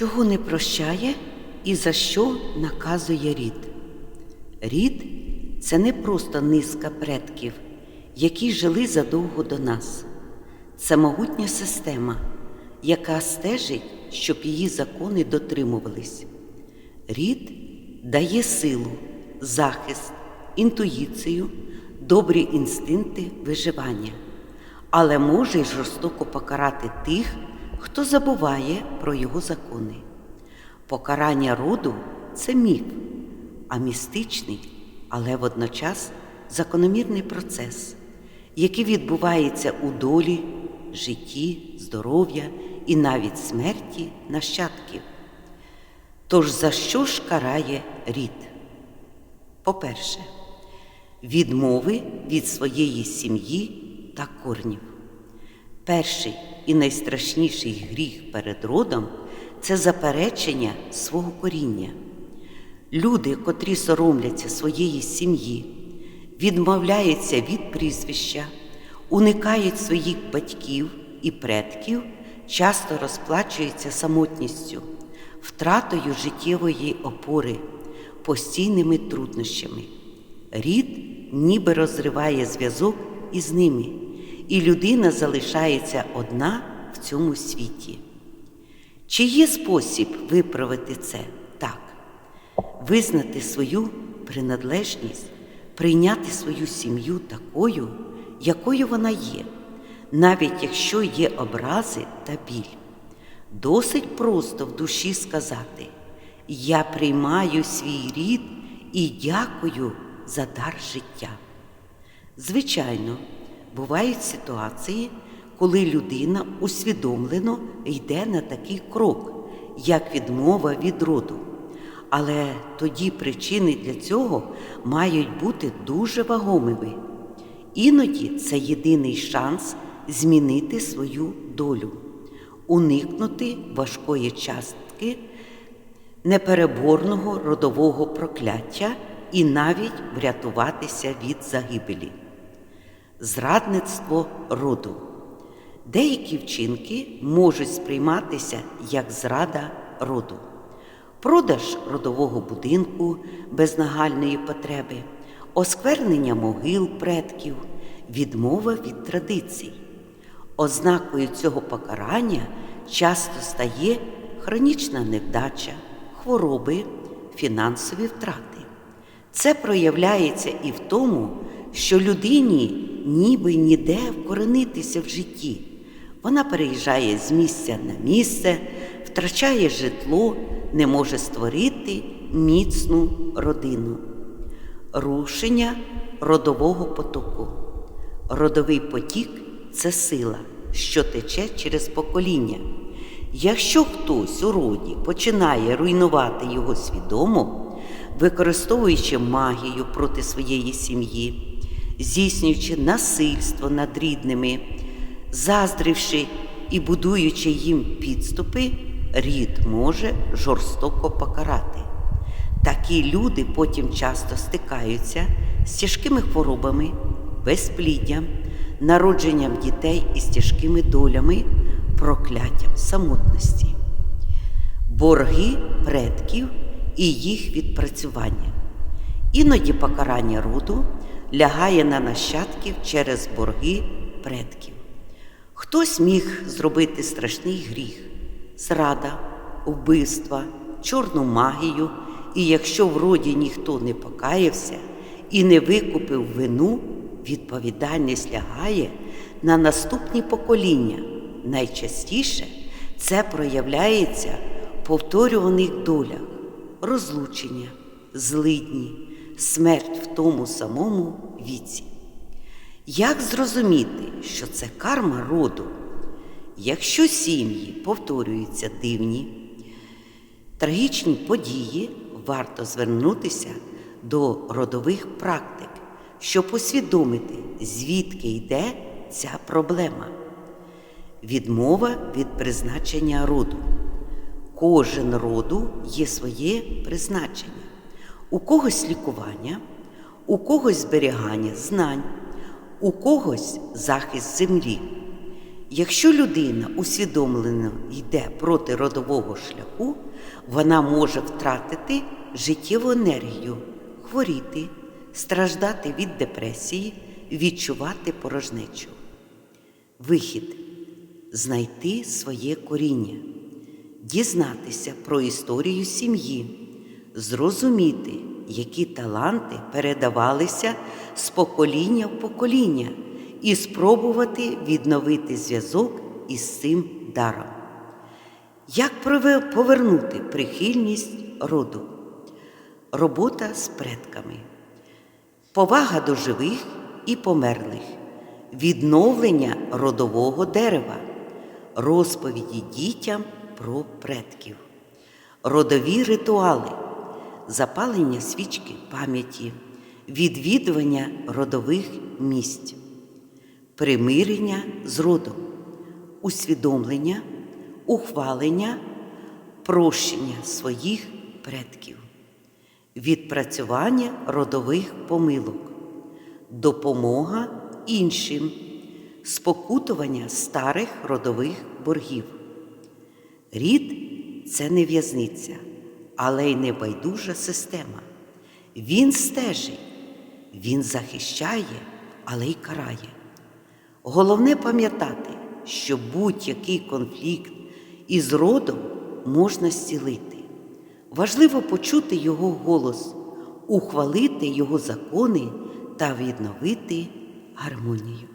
Чого не прощає і за що наказує рід? Рід це не просто низка предків, які жили задовго до нас. Це могутня система, яка стежить, щоб її закони дотримувались. Рід дає силу, захист, інтуїцію, добрі інстинкти виживання, але може й жорстоко покарати тих, хто забуває про його закони. Покарання роду це міф, а містичний, але водночас закономірний процес, який відбувається у долі, житті, здоров'я і навіть смерті нащадків. Тож за що ж карає рід? По-перше, відмови від своєї сім'ї та корнів. Перший і найстрашніший гріх перед родом це заперечення свого коріння. Люди, котрі соромляться своєї сім'ї, відмовляються від прізвища, уникають своїх батьків і предків, часто розплачуються самотністю, втратою життєвої опори, постійними труднощами. Рід ніби розриває зв'язок із ними, і людина залишається одна в цьому світі. Чи є спосіб виправити це так? Визнати свою приналежність, прийняти свою сім'ю такою, якою вона є, навіть якщо є образи та біль. Досить просто в душі сказати: Я приймаю свій рід і дякую за дар життя. Звичайно, бувають ситуації, коли людина усвідомлено йде на такий крок, як відмова від роду. Але тоді причини для цього мають бути дуже вагомими. Іноді це єдиний шанс змінити свою долю, уникнути важкої частки непереборного родового прокляття і навіть врятуватися від загибелі. Зрадництво роду. Деякі вчинки можуть сприйматися як зрада роду, продаж родового будинку без нагальної потреби, осквернення могил предків, відмова від традицій. Ознакою цього покарання часто стає хронічна невдача, хвороби, фінансові втрати. Це проявляється і в тому, що людині ніби ніде вкоренитися в житті. Вона переїжджає з місця на місце, втрачає житло, не може створити міцну родину. Рушення родового потоку. Родовий потік це сила, що тече через покоління. Якщо хтось у роді починає руйнувати його свідомо, використовуючи магію проти своєї сім'ї, здійснюючи насильство над рідними, заздривши і будуючи їм підступи, рід може жорстоко покарати. Такі люди потім часто стикаються з тяжкими хворобами, безпліддям, народженням дітей із тяжкими долями, прокляттям самотності, борги предків і їх відпрацювання. Іноді покарання роду лягає на нащадків через борги предків. Хтось міг зробити страшний гріх, зрада, вбивства, чорну магію, і якщо в роді ніхто не покаявся і не викупив вину, відповідальність лягає на наступні покоління. Найчастіше це проявляється в повторюваних долях, розлучення, злидні, смерть в тому самому віці. Як зрозуміти, що це карма роду? Якщо сім'ї повторюються дивні, трагічні події, варто звернутися до родових практик, щоб усвідомити, звідки йде ця проблема. Відмова від призначення роду. Кожен роду є своє призначення. У когось лікування, у когось зберігання знань, у когось захист землі. Якщо людина усвідомлено йде проти родового шляху, вона може втратити життєву енергію, хворіти, страждати від депресії, відчувати порожнечу. Вихід знайти своє коріння, дізнатися про історію сім'ї, зрозуміти, які таланти передавалися з покоління в покоління, і спробувати відновити зв'язок із цим даром. Як повернути прихильність роду? Робота з предками, повага до живих і померлих, відновлення родового дерева, розповіді дітям про предків, родові ритуали, запалення свічки пам'яті, відвідування родових місць, примирення з родом, усвідомлення, ухвалення, прощення своїх предків, відпрацювання родових помилок, допомога іншим, спокутування старих родових боргів. Рід це не в'язниця, але й не байдужа система. Він стежить, він захищає, але й карає. Головне пам'ятати, що будь-який конфлікт із родом можна зцілити. Важливо почути його голос, ухвалити його закони та відновити гармонію.